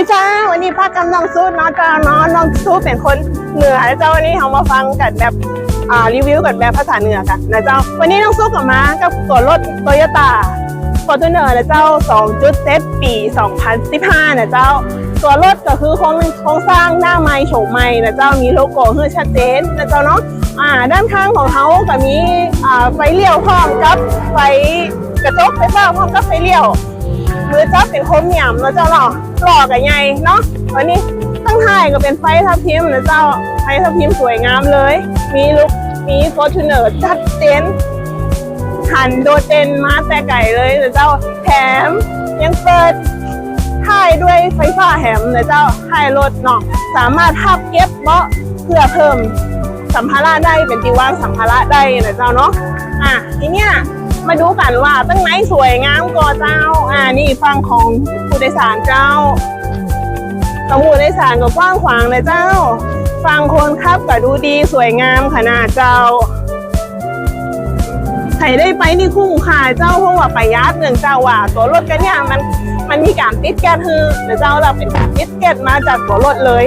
ดีจ้าวันนี้ป้ากำลังสู้เนาะจ้าเนาะน้องสู้เป็นคนเหนือนะเจ้าวันนี้เรามาฟังกันแบบอ่ารีวิวกันแบบภาษาเหนือกันนะเจ้า วันนี้น้องสู้กับมากับตัวรถโตโยต้าฟอร์จูเนอร์นะเจ้า2.7เซตปี 2015นะเจ้า ตัวรถก็คือโครงโครงสร้างหน้าไม้โฉมใหม่นะเจ้ามีโลโก้ให้ชัดเจนนะเจ้าเนาะอ่าด้านข้างของเขาก็มีอ่าไฟเลี้ยวพร้อมกับไฟกระจกไฟฟ้าพร้อมกับไฟเลี้ยว มือจับเป็นโคมหยำนะเจ้าเนาะหล่อกับใหญ่เนาะวันนี้ตั้งท้ายก็เป็นไฟทับทิมนะเจ้าไฟทับทิมสวยงามเลย มีลุกมีฟอร์จูเนอร์ชัดเจนหันโดเด่นมาแต่ไก่เลยนะเจ้าแถมยังเปิดท้ายด้วยไฟฟ้าแถมนะเจ้าท้ายรถเนาะสามารถทับเก็บเบาะเพื่อเพิ่มสัมภาระได้เป็นที่วางสัมภาระได้นะเจ้าเนาะอะทีเนี้ย มาดูกันว่าตั้งไหนสวยงามก่อเจ้า อ่านี่ฟังของผู้โดยสารเจ้าของผู้โดยสารก็กว้างขวางเลยเจ้า ฟังคนขับก็ดูดีสวยงามขนาดเจ้าใครได้ไปนี่คุ้มค่าเจ้าเพราะว่าประหยัดเนื่องเจ้าว่าตัวรถกันเนี่ยมันมันมีการติดแก๊สคือเดี๋ยวเจ้าเราเป็นการติดแก๊สมาจากตัวรถเลย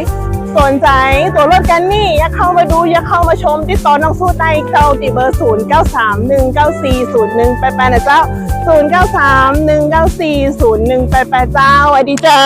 สนใจตัวรถกันนี่ อยากเข้ามาดู อยากเข้ามาชมติดต่อน้องสู้ใต้เจ้าติเบอร์ 0 9 3 1 9 4 0 1 8 8นะเจ้า 0 9 3 1 9 4 0 1 8 8 เจ้าสวัสดีเจ้า